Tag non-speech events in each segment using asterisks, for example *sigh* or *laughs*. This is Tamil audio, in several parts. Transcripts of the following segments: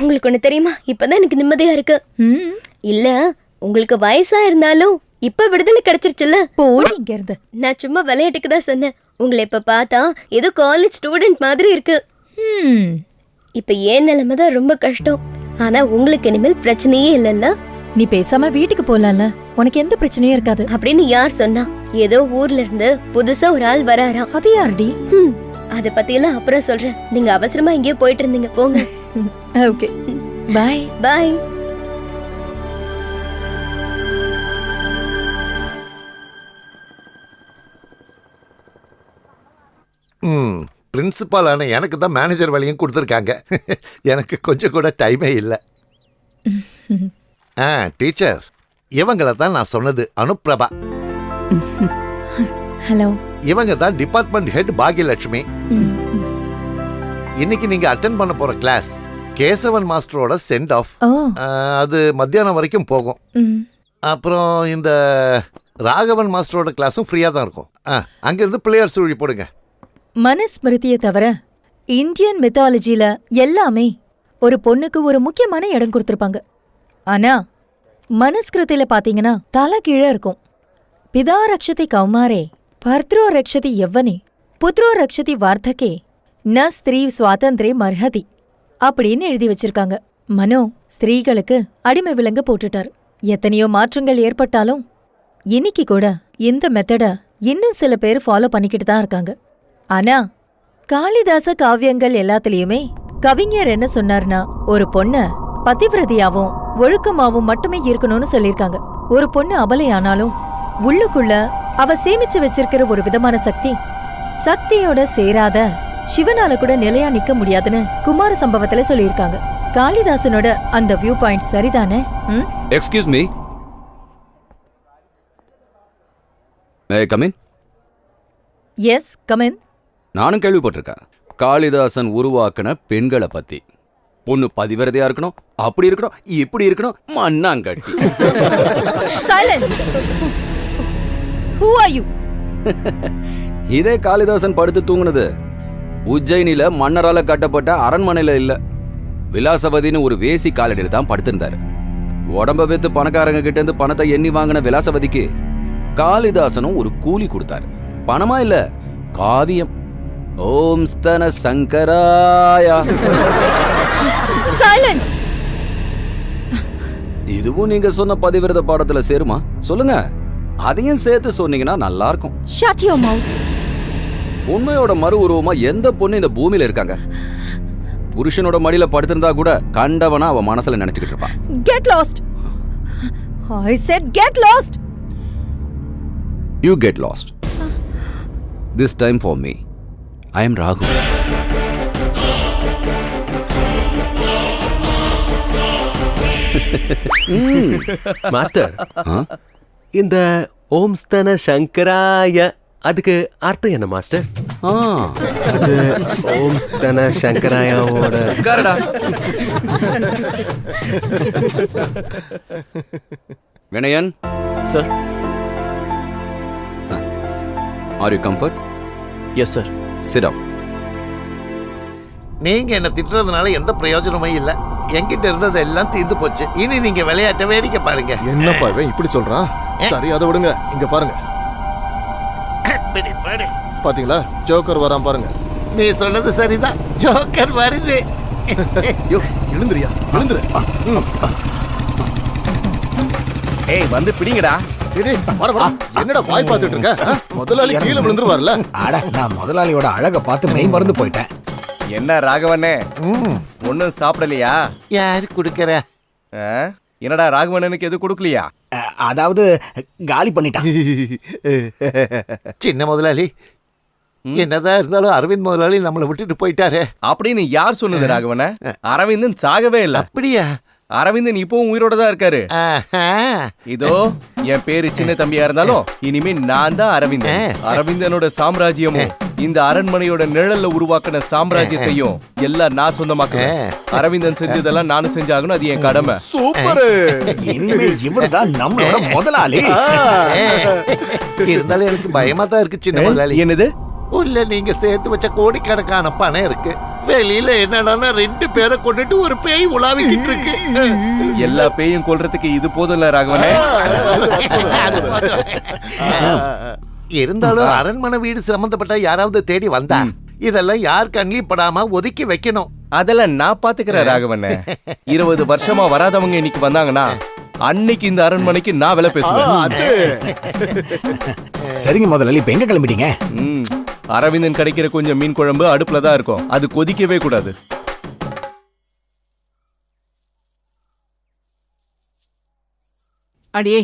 உங்களுக்கு ஒண்ணு தெரியுமா? இப்பதான் எனக்கு நிம்மதியா இருக்கு. ம் இல்ல உங்களுக்கு வயசா இருந்தாலும் இப்ப விடுதலை கிடைச்சிருச்சுல்ல? போடி இங்க இருந்து நான் சும்மா விளையாட்டுக்கு தான் சொன்னேன். உங்களை இப்ப பார்த்தா ஏதோ காலேஜ் ஸ்டூடெண்ட் மாதிரி இருக்கு. ம் இப்ப ஏன் நிலைமை தான் ரொம்ப கஷ்டம். ஆனா உங்களுக்கு இனிமேல் பிரச்சனையே இல்லைல்ல? நீ பேசாம வீட்டுக்கு போலாம்ல. உனக்கு எந்த பிரச்சனையும் இருக்காது. அப்படின்னு யார் சொன்னா? ஏதோ ஊர்ல இருந்து புதுசா ஒரு ஆள் வராராம். அது யாருடி? ஹம், அத பத்தி எல்லாம் அப்புறம் சொல்றேன். நீங்க அவசரமா எங்கேயோ போயிட்டு இருந்தீங்க. போங்க. ஓகே பாய் பாய் ம் பிரின்சிபால் ஆன எனக்கு தான் மேனேஜர் வேலையும் கொடுத்துருக்காங்க. *laughs* எனக்கு கொஞ்சம் கூட டைமே இல்லை. *laughs* ஆ டீச்சர் இவங்கள தான் நான் சொன்னது அனுப்பிரபா ஹலோ *laughs* இவங்க தான் டிபார்ட்மெண்ட் ஹெட் பாகியலட்சுமி. இன்னைக்கு நீங்க அட்டென்ட் பண்ண போற கிளாஸ் கேசவன் மாஸ்டரோட சென்ட் ஆஃப் ஓ. அது மத்தியானம் வரைக்கும் போகும். ம். அப்புறம் இந்த ராகவன் மாஸ்டரோட கிளாஸும் ஃப்ரீயாக தான் இருக்கும். ஆ அங்கேருந்து பிள்ளையார் சூழி போடுங்க. மனுஸ்மிருதியை தவிர இந்தியன் மித்தாலஜில எல்லாமே ஒரு பொண்ணுக்கு ஒரு முக்கியமான இடம் கொடுத்திருப்பாங்க. ஆனா மனுஸ்கிருதியில பாத்தீங்கன்னா தலை கீழே இருக்கும். பிதா ரக்ஷதி கௌமாரே பர்த்ரோ ரக்ஷதி யவ்வனே புத்ரோ ரக்ஷதி வார்த்தகே ந ஸ்திரீ சுவாதந்திரே மர்ஹதி. அப்படின்னு எழுதி வச்சிருக்காங்க. மனோ ஸ்திரீகளுக்கு அடிமை விலங்கு போட்டுட்டார். எத்தனையோ மாற்றங்கள் ஏற்பட்டாலும் இன்னைக்கு கூட இந்த மெத்தட இன்னும் சில பேர் ஃபாலோ பண்ணிக்கிட்டு தான் இருக்காங்க. ஆனா காளிதாச காவியங்கள் எல்லாத்துலயுமே கவிஞர் என்ன சொன்னார்னா ஒரு பொண்ண பதிவிரதியாவும் ஒழுக்கமாவும் மட்டுமே இருக்கணும்னு சொல்லியிருக்காங்க. ஒரு பொண்ணு அபலையானாலும் உள்ளுக்குள்ள அவ சேமிச்சு வச்சிருக்கிற ஒரு விதமான சக்தி சக்தியோட சேராத சிவனால கூட நிலையா நிக்க முடியாதுன்னு குமார சம்பவத்துல சொல்லியிருக்காங்க. காளிதாசனோட அந்த வியூ பாயிண்ட் சரிதானே excuse me may come in yes come in நானும் கேள்விப்பட்டிருக்கேன். காளிதாசன் உருவாக்கின பெண்களை பத்தி. பொண்ணு பதிவிரதையா இருக்கணும் அப்படி இருக்கணும் இப்படி இருக்கணும் மண்ணாங்கட்டி. சைலன்ஸ் ஹூ ஆர் யூ இதே காளிதாசன் படுத்து தூங்குனது உஜ்ஜயினில மன்னரால கட்டப்பட்ட அரண்மனையில இல்ல. விலாசவதின்னு ஒரு வேசி காலடியில் தான் படுத்திருந்தாரு. உடம்ப வித்து பணக்காரங்க கிட்ட இருந்து பணத்தை எண்ணி வாங்கின விலாசவதிக்கு காளிதாசனும் ஒரு கூலி கொடுத்தாரு. பணமா இல்ல காவியம். ஓம் ஸ்தன சங்கராயா. இதுவும் நீங்க சொன்ன பதிவிரத பாடத்துல சேருமா? சொல்லுங்க. அதையும் சேர்த்து சொன்னீங்கன்னா நல்லா இருக்கும். உண்மையோட மறு உருவமா எந்த பொண்ணு இந்த பூமியில இருக்காங்க? புருஷனோட மடியில படுத்திருந்தா கூட கண்டவனா அவ மனசுல நினைச்சுக்கிட்டு இருப்பான். Get lost I said get lost you get lost this time for me I am Raghu master? இந்த ஓம் ஸ்தன சங்கராய அதுக்கு அர்த்தம் என்ன மாஸ்டர்? ஆ. அது ஓம் ஸ்தன சங்கராயாவோட. Vinayan? Sir are you comfort yes sir சிடம் நீங்க என்ன திட்டுறதுனால எந்த பிரயோஜனமும் இல்லை. என்கிட்ட இருந்தது எல்லாம் தீர்ந்து போச்சு. இனி நீங்க விளையாட்ட வேடிக்கை பாருங்க. என்னப்பா இவன் இப்படி சொல்றான்? சரி அதை விடுங்க. இங்க பாருங்க. பாத்தீங்களா? ஜோக்கர் வரான் பாருங்க. நீ சொன்னது சரிதான். ஜோக்கர் வருது. *laughs* யோ எழுந்துறியா? எழுந்துரு. ஏய் வந்து பிடிங்கடா. என்னடா வாய் பார்த்துட்டு இருக்க? முதலாளி கீழே விழுந்துருவார்ல அட நான் முதலாளியோட அழக பார்த்து மெய் மறந்து போயிட்டேன். என்ன ராகவண்ணே ம், ஒன்னும் சாப்பிடலையா? யாரு குடுக்கற? ஆ? என்னடா ராகவண்ணனுக்கு எதுவும் கொடுக்கலையா? அதாவது காலி பண்ணிட்டான். சின்ன முதலாளி. என்னதான் இருந்தாலும் அரவிந்த் முதலாளி நம்மளை விட்டுட்டு போயிட்டாரே. அப்படின்னு யார் சொன்னது ராகவண்ண? அரவிந்தன் சாகவே இல்ல. அப்படியா? அரவிந்தன் இப்பவும் உயிரோட தான் இருக்காரு. இதோ என் பேரு சின்ன தம்பியா இருந்தாலும் இனிமே நான் தான் அரவிந்தன். அரவிந்தனோட சாம்ராஜ்யமும் இந்த அரண்மனையோட நிழல்ல உருவாக்கின சாம்ராஜ்யத்தையும் எல்லாம் நான் சொந்தமாக்குவேன். அரவிந்தன் செஞ்சதெல்லாம் நானும் செஞ்சாகணும் அது என் கடமை. சூப்பர். இனிமே இவர்தான் நம்மளோட முதலாளி. இருந்தாலும் எனக்கு பயமா தான் இருக்கு சின்ன முதலாளி. என்னது? உள்ள நீங்க சேர்த்து வச்ச கோடிக்கணக்கான பணம் இருக்கு. வெளியில என்னடான்னா ரெண்டு பேரை கொண்டுட்டு ஒரு பேய் உலாவிக்கிட்டு இருக்கு. எல்லா பேயும் கொல்றதுக்கு இது போதும்ல ராகவனே? இருந்தாலும் அரண்மனை வீடு சம்பந்தப்பட்ட யாராவது தேடி வந்தா இதெல்லாம் யார் கண்ணிலையும் படாம ஒதுக்கி வைக்கணும். அதெல்லாம் நான் பாத்துக்கிறேன் ராகவனே. இருபது வருஷமா வராதவங்க இன்னைக்கு வந்தாங்கன்னா அன்னைக்கு இந்த அரண்மனைக்கு நான் விலை பேசுவேன். சரிங்க முதலாளி. இப்ப எங்க கிளம்பிட்டீங்க? அரவிந்தன் கிடைக்கிற கொஞ்சம் மீன் குழம்பு அடுப்புல தான் இருக்கும். அது கொதிக்கவே கூடாது. அடியே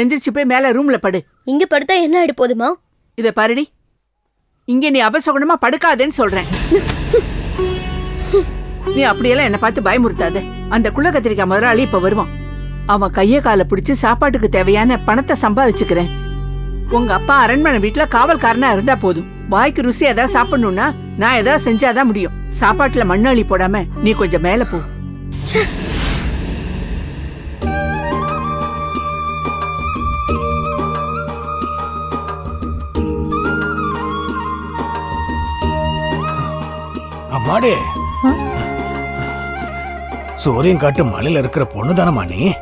எந்திரிச்சு போய் மேல ரூம்ல படு. இங்க படுத்தா என்ன ஆயிடு போதுமா இத பாருடி. இங்க நீ அபசகுணமா படுக்காதேன்னு சொல்றேன். நீ அப்படியெல்லாம் என்ன பார்த்து பயமுறுத்தாத. அந்த குள்ள கத்திரிக்காய் முதலாளி இப்ப வருவான். அவன் கைய காலை பிடிச்சு சாப்பாட்டுக்கு தேவையான பணத்தை சம்பாதிச்சுக்கிறேன். உங்க அப்பா அரண்மனை வீட்டுல காவல்காரனா இருந்தா போதும். வாய்க்கு ருசி ஏதாவது சாப்பிடணும்னா நான் ஏதாவது செஞ்சாதான் முடியும். சாப்பாட்டுல மண்ணள்ளி போடாம நீ கொஞ்சம் மேல போ. அம்மாடே. சூரியன் காட்டு மலையில இருக்கிற பொண்ணு தானம்மா நீ?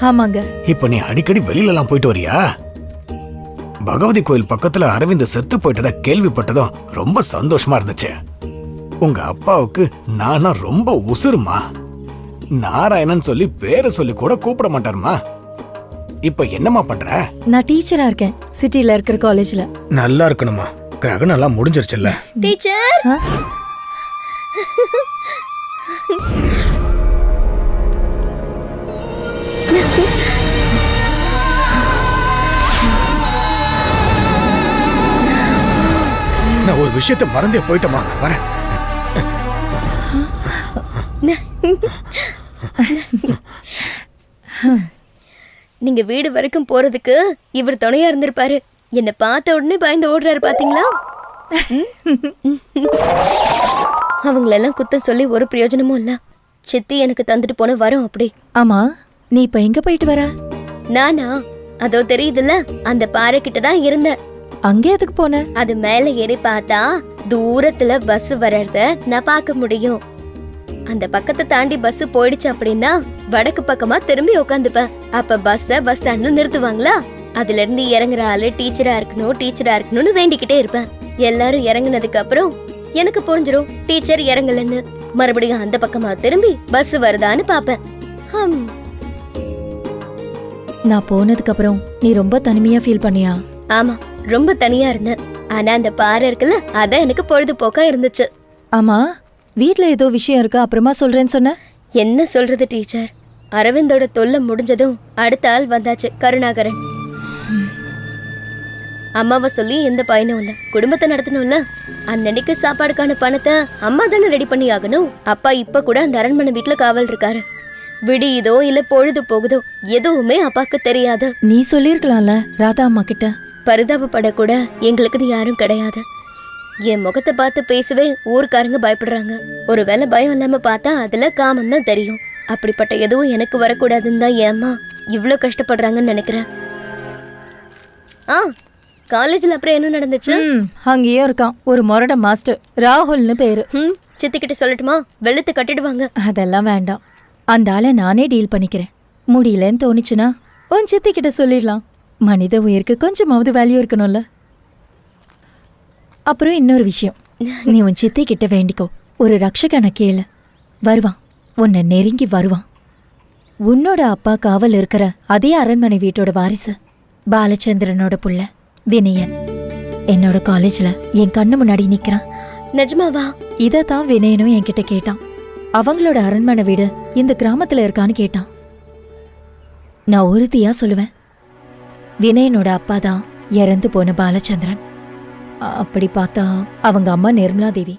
ஆமாங்க. இப்ப நீ அடிக்கடி வெளியில எல்லாம் போயிட்டு வரியா? பகவதி கோயில் பக்கத்துல அரவிந்த் செத்து போயிட்டதா கேள்விப்பட்டதும் ரொம்ப சந்தோஷமா இருந்துச்சு. உங்க அப்பாவுக்கு நானா ரொம்ப உசுருமா? நாராயணன் சொல்லி பேரை சொல்லி கூட கூப்பிட மாட்டாருமா? இப்ப என்னம்மா பண்ற? நான் டீச்சரா இருக்கேன் சிட்டில இருக்கிற காலேஜ்ல. நல்லா இருக்கணுமா? கிரகணம் எல்லாம் முடிஞ்சிருச்சுல்ல. டீச்சர்! ஒரு விஷயத்த மறந்தே போயிட்டமா? வரேன். நீங்க வீடு வரைக்கும் போறதுக்கு இவர் துணையா இருந்திருப்பாரு. என்ன பார்த்த உடனே பயந்து ஓடுறாரு பாத்தீங்களா? அவங்களெல்லாம் குத்த சொல்லி ஒரு பிரயோஜனமும் இல்ல. சித்தி எனக்கு தந்துட்டு போன வரோம் அப்படி. ஆமா நீ இப்ப எங்க போயிட்டு வர? நானா? அதோ தெரியுதுல்ல அந்த பாறை கிட்ட தான் இருந்தேன். அங்கே எதுக்கு போன? அது மேல ஏறி பார்த்தா தூரத்துல பஸ் வர்றத நான் பார்க்க முடியும். அந்த பக்கத்தை தாண்டி பஸ் போயிடுச்சு அப்படின்னா வடக்கு பக்கமா திரும்பி உட்காந்துப்பேன். அப்ப பஸ்ஸ பஸ் ஸ்டாண்ட்ல நிறுத்துவாங்களா? அதுல இருந்து இறங்குற ஆளு டீச்சரா இருக்கணும் டீச்சரா இருக்கணும்னு வேண்டிக்கிட்டே இருப்பேன். எல்லாரும் இறங்குனதுக்கு அப்புறம் எனக்கு புரிஞ்சிரும் டீச்சர் இறங்கலன்னு. மறுபடியும் அந்த பக்கமா திரும்பி பஸ் வருதான்னு பாப்பேன் நான் போனதுக்கு அப்புறம் நீ ரொம்ப தனிமையா ஃபீல் பண்ணியா? ஆமா. ரொம்ப தனியா இருந்தேன். ஆனா அந்த பாறை இருக்குல்ல அதான் எனக்கு பொழுதுபோக்கா இருந்துச்சு. ஆமா வீட்ல ஏதோ விஷயம் இருக்கு? அப்புறமா சொல்றேன்னு சொன்ன. என்ன சொல்றது டீச்சர்? அரவிந்தோட தொல்லை முடிஞ்சதும் அடுத்த ஆள் வந்தாச்சு கருணாகரன். அம்மாவை சொல்லி எந்த பயனும் இல்ல. குடும்பத்தை நடத்தணும்ல. அன்னன்னைக்கு சாப்பாடுக்கான பணத்தை அம்மா தானே ரெடி பண்ணி ஆகணும். அப்பா இப்ப கூட அந்த அரண்மனை வீட்டுல காவல் இருக்காரு. விடியுதோ இல்ல பொழுது போகுதோ எதுவுமே அப்பாக்கு தெரியாது. நீ சொல்லிருக்கலாம்ல ராதா அம்மா கிட்ட. பரிதாபப்படக்கூட எங்களுக்குன்னு யாரும் கிடையாது. என் முகத்தை பார்த்து பேசவே ஊர்க்காரங்க பயப்படுறாங்க. ஒருவேளை பயம் இல்லாம பார்த்தா அதுல காமம் தான் தெரியும். அப்படிப்பட்ட எதுவும் எனக்கு வரக்கூடாதுன்னு தான் ஏம்மா இவ்ளோ கஷ்டப்படுறாங்கன்னு நினைக்கிறேன் ஆ காலேஜ்ல அப்புறம் என்ன நடந்துச்சு? ம், அங்கேயும் இருக்கான். ஒரு மொரட மாஸ்டர். ராகுல்னு பேரு. ம் சித்திக்கிட்ட சொல்லட்டுமா? வெளுத்து கட்டிடுவாங்க. அதெல்லாம் வேண்டாம். அந்த ஆளை நானே டீல் பண்ணிக்கிறேன். முடியலன்னு தோணுச்சுன்னா உன் சித்தி கிட்ட சொல்லிடலாம். மனித உயிருக்கு கொஞ்சமாவது வேல்யூ இருக்கணும்ல? அப்புறம் இன்னொரு விஷயம். நீ உன் சித்தி கிட்ட வேண்டிக்கோ. ஒரு ரக்ஷகனை கேளு. வருவான். உன்னை நெருங்கி வருவான். உன்னோட அப்பா காவல் இருக்கிற அதே அரண்மனை வீட்டோட வாரிசு பாலச்சந்திரனோட புள்ள வினயன். என்னோட காலேஜ்ல என் கண்ணு முன்னாடி நிக்கிறான். நிஜமாவா? இதத்தான் வினயனும் என்கிட்ட கேட்டான். அவங்களோட அரண்மனை வீடு இந்த கிராமத்துல இருக்கான்னு கேட்டான். நான் உறுதியா சொல்லுவேன். வினயனோட அப்பா தான் இறந்து போன பாலச்சந்திரன். அப்படி பார்த்தா அவங்க அம்மா நிர்மலா தேவி